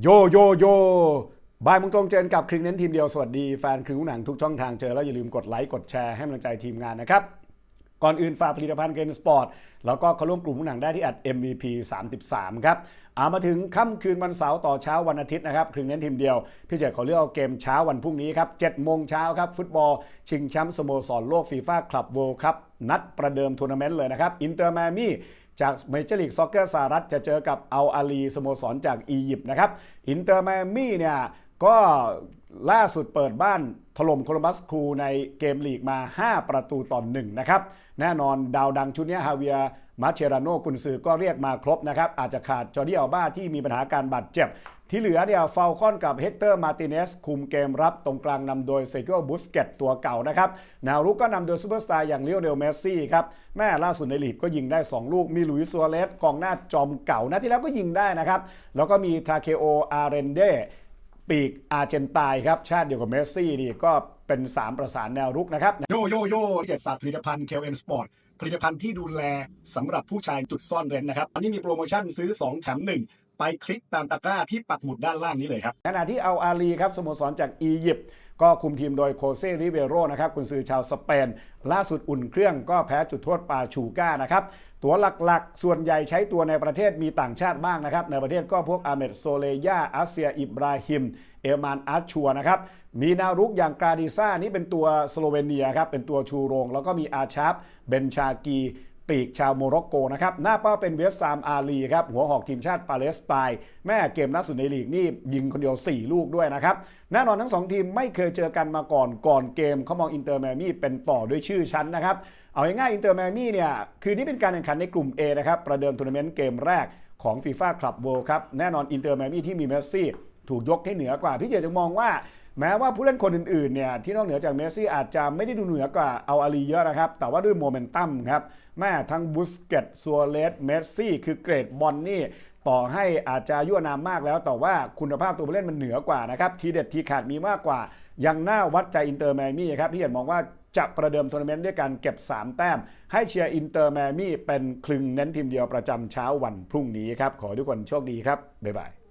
โยโยโยบายมงตรงเจอกับคลิกเน้นทีมเดียว สวัสดีแฟนคลิกหนังทุกช่องทางเจอแล้วอย่าลืมกดไลค์กดแชร์ให้กำลังใจทีมงานนะครับ ก่อนอื่นฝากผลิตภัณฑ์เกนสปอร์ต แล้วก็เข้าร่วมกลุ่มหนังได้ที่อัด MVP 33 ครับเอามาถึงค่ำคืนวันเสาร์ต่อเช้าวันอาทิตย์นะครับครึ่งเน้นทีมเดียว พี่เจขอเลือกเอาเกมเช้าวันพรุ่งนี้ครับ7โมงเช้าครับ ฟุตบอล ชิงแชมป์สโมสรโลกฟีฟ่าคลับเวิลด์คัพนัดประเดิมทัวร์นาเมนต์เลยนะครับอินเตอร์มามี่ จากเมเจอร์ลีกซ็อกเกอร์สหรัฐจะเจอกับอัลอาลีสโมสรจากอียิปต์นะครับ อินเตอร์มามี่เนี่ยก็ ล่าสุดเปิดบ้านถล่มโคลัมบัสครูในเกมลีกมา 5 ประตูต่อหนึ่งนะครับ แน่นอนดาวดังชุดนี้ฮาเวียมาเชราโนกุนซือก็เรียกมาครบนะครับ อาจจะขาดจอร์ดิอัลบ้าที่มีปัญหาการบาดเจ็บ ที่เหลือเนี่ยฟาลคอนกับเฮกเตอร์มาติเนสคุมเกมรับตรงกลางนำโดยเซกิโกบุสเกตตัวเก่านะครับแนวรุกก็นำโดยซูเปอร์สตาร์อย่างเลียวเดลเมสซี่ครับ แม่ล่าสุดในลีกก็ยิงได้ 2 ลูก มีลุยส์ซัวเรสกองหน้าจอมเก่านะที่แล้วก็ยิงได้นะครับแล้วก็มีทาเคโออาเรนเด ปีกอาร์เจนตายครับ ชาติเดียวกับเมสซี่นี่ก็เป็น 3 ประสานแนวรุกนะครับ โยโยโย่เจ็ดฝากผลิตภัณฑ์เคลเอ็นสปอร์ตผลิตภัณฑ์ที่ดูแลสำหรับผู้ชายจุดซ่อนเร้นนะครับ อันนี้มีโปรโมชั่นซื้อ 2 แถม 1ไปคลิกตามตะกร้าที่ปักหมุดด้านล่างนี้เลยครับขณะที่เอาอาลีครับสโมสรจากอียิปต์ก็คุมทีมโดยโคเซริเวโรนะครับคุณซือชาวสเปน ล่าสุดอุ่นเครื่องก็แพ้จุดโทษปาชูก้านะครับตัวหลักๆ ส่วนใหญ่ใช้ตัวในประเทศมีต่างชาติบ้างนะครับ ในประเทศก็พวกอาเมดโซเลยาอาเซียอิบราฮิม เอลมานอาร์ชัวนะครับ มีนารุกอย่างกราดิซ่านี่เป็นตัวสโลเวเนียครับ เป็นตัวชูโรง แล้วก็มีอาชาบเบนชากี ปีกชาวโมร็อกโกนะครับหน้าเป้าเป็นเวสซามอาลีครับหัวหอกทีมชาติปาเลสไตน์แม่เกมล่าสุดในลีกนี่ยิงคนเดียว 4 ลูกด้วยนะครับแน่นอนทั้ง 2 ทีมไม่เคยเจอกันมาก่อนก่อนเกมเขามองอินเตอร์แมมี่เป็นต่อด้วยชื่อชั้นนะครับเอาง่ายๆอินเตอร์แมมี่เนี่ยคือนี่เป็นการแข่งขันในกลุ่ม A นะครับประเดิมทัวร์นาเมนต์เกมแรกของฟีฟ่าคลับเวิลด์ครับแน่นอนอินเตอร์แมมี่ที่มีเมสซี่ถูกยกให้เหนือกว่าพี่เจจึงมองว่า แม้ว่าผู้เล่นคนอื่นๆเนี่ยที่นอกเหนือจากเมสซี่อาจจะไม่ได้ดูเหนือกว่าเอาอาลีเยอะนะครับ แต่ว่าด้วยโมเมนตัมครับแม่ทั้งบุสเกตซัวเรสเมสซี่คือเกรดบอลนี่ต่อให้อาจจะยั่วนามมากแล้ว แต่ว่าคุณภาพตัวผู้เล่นมันเหนือกว่านะครับทีเด็ดทีขาดมีมากกว่า ยังน่าวัดใจอินเตอร์แมมี่ครับพี่เห็นมองว่าจะประเดิมทัวร์นาเมนต์ด้วยการเก็บ 3 แต้ม ให้เชียร์อินเตอร์แมมี่เป็นคลึงเน้นทีมเดียวประจำเช้าวันพรุ่งนี้ครับ ขอทุกคนโชคดีครับ บ๊ายบาย